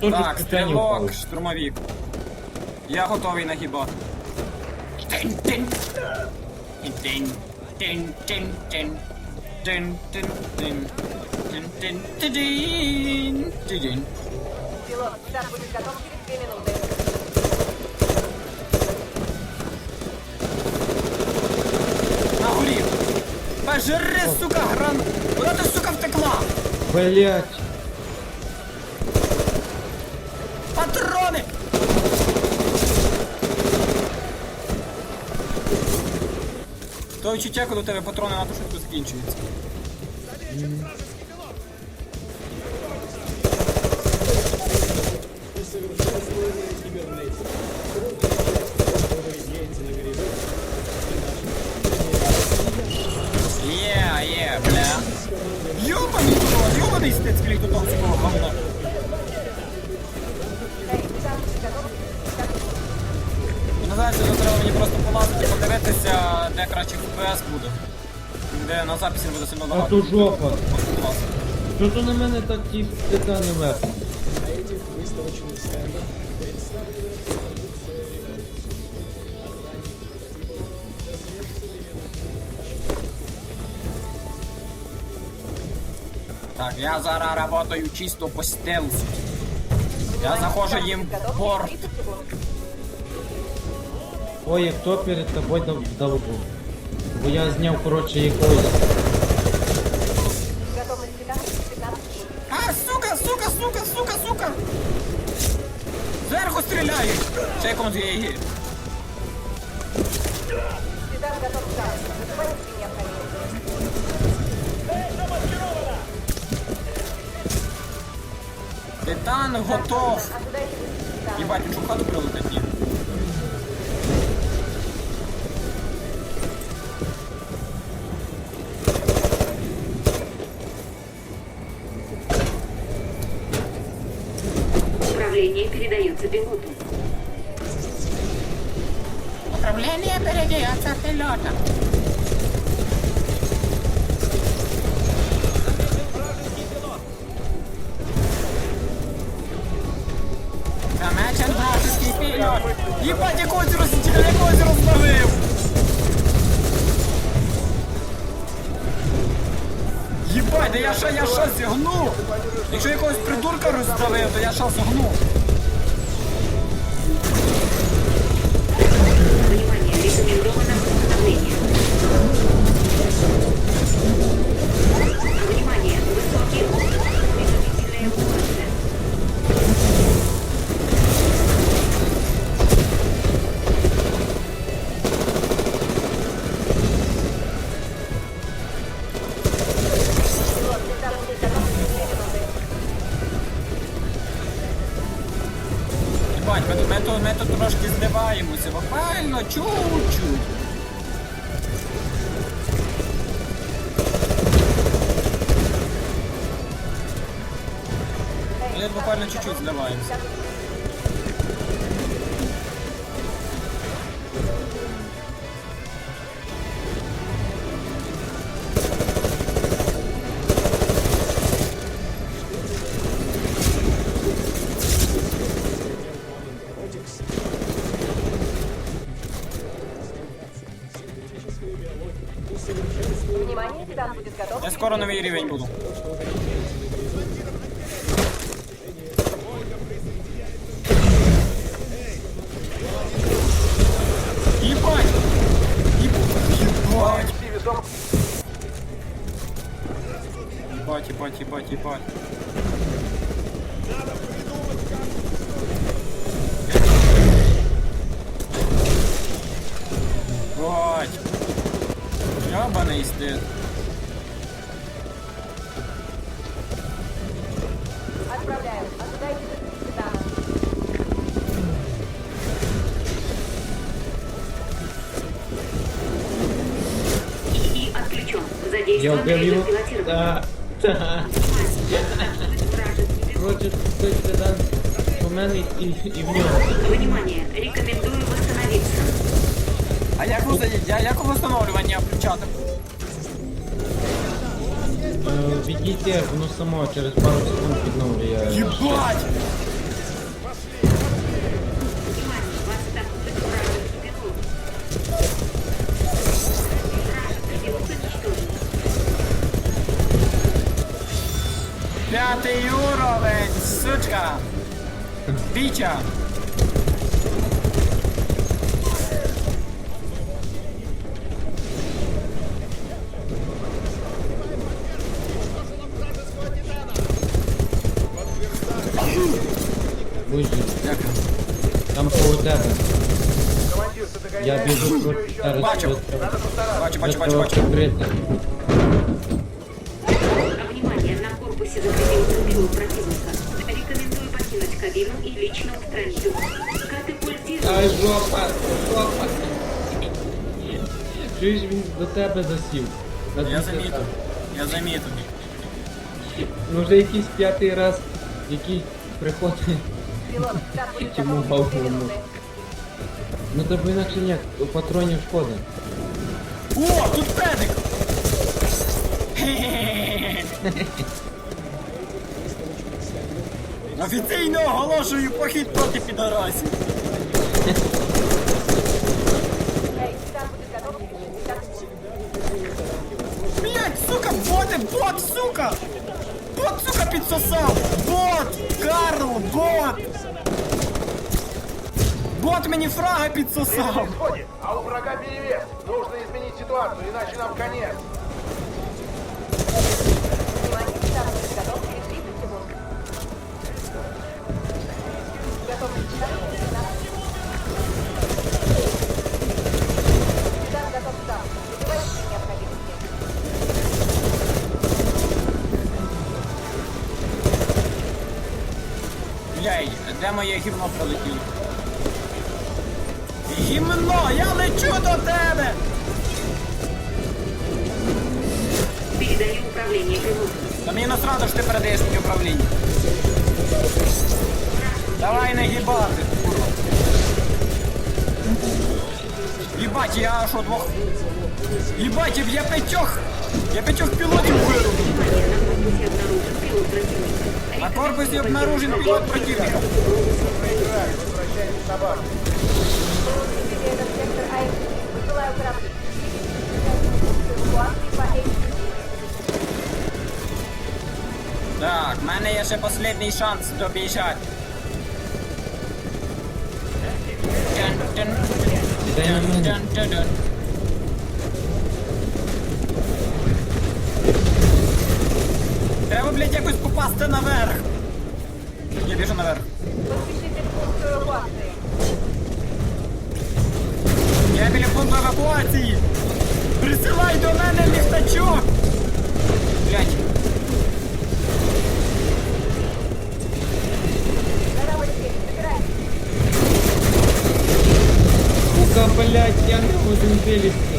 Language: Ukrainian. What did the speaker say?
Так, стрілок, штурмовик. Я готовий. Тин-тин. Тин-тин. Тин-тин-тин. Тин-тин-тин. Тин-тин-тин. Тин-тин. Пилот, старт будет готов через две минуты. На горі. Пожри, сука, гран. Куда ти, сука, втекла? Блять. Патрони! То відчуття, коли у тебе патрони надто швидко закінчуються. Є, є, бля. Ёбаний тот, ёбаний до того цього говна. Де краще FPS буде. Де на записі буде сильно А то жопа. Що то на мене так ті титани вверх? Так, я зараз работаю чисто по стелсу. Я заходжу їм в порт. 30 секунд. Ой, хто перед тобою дав долбу? Бо я зняв, коротше, якогось. Готовность летать 15 секунд. А, сука, сука, сука, сука, сука! Зверху стріляють! Секунд є. Титан готов к старту. Вызывайте при необходимости. Титан готов! Ожидайте высадки Титана. Єбать, він що в хату прилетить? Управление передается пилоту. Управление передается пілотам. Єбать, я що, я що зігну. Якщо якогось придурка роздавив, то я що зігну. Внимание, восстановление. Внимание, тут- ми, тут, трошки зливаємося, буквально чуть-чуть. Ми буквально чуть-чуть зливаємося. Я скоро новий рівень буду. Ебать! Ебать, ебать, ебать, ебать. Ебать! Я Задействован вбив режим його. пилотирования. Та. Та. Вражеский пилот. Коротше, той титан у мене і, і в нього. Внимание, рекомендую восстановиться. А як ви я як встановлювання включати? Е, Відійти, воно само через пару секунд відновлює. Єбать! Пятый уровень, сучка! Бича! Выжди. Там хуйда. Я бежу против Бачу, бачу, бачу, бачу. бачу. Закрепился противника. Рекомендую покинуть кабину и лично устранить его. Катапультируй. Ай, жопа, жопа. Чуєш, він до тебе засів. На Я дві замітив. Я замітив. Ну вже якийсь п'ятий раз, який приходить. Две ему? Ну тобі інакше ніяк, у патронів шкода. О, тут педик! Хе-хе-хе. Офіційно оголошую похід проти підарасів. Эй, штаб будет готов через 50 минут. Блять, сука, боти, бот, сука! Бот, сука, підсосав! Бот! Карл, бот! Бот мені фрага підсосав! Происходит, а у врага перевес. Нужно изменить ситуацию, иначе нам конец. Бляй, де моє гімно пролетіло? Гімно, я лечу до тебе! Передаю управление пилотом. Та мені насрado, що ти передаєш мені управління. Давай не гібати, курва. Їбать, я що двох. Їбать, я п'ятьох. Я п'ятьох пілотів вирубив. Внимание, на корпусе обнаружен пилот противника. На корпусі обнаружен пілот противника. Проиграли, возвращайтесь на базу. Теперь этот сектор АЭС. Высылаю корабли. Эвакуации по Эйчи. Так, в мене є ще останній шанс добіжати. Дай на мене. Дun-дун-дун-дун-дун. Треба, блядь, якось попасти наверх. Я біжу наверх. Подпишите пункт эвакуации. Я біля пункту евакуації. Присилай до мене ліхтачок. Блядь. Корабль здесь. Собирайтесь. Сука, блядь, я не можу вилізти.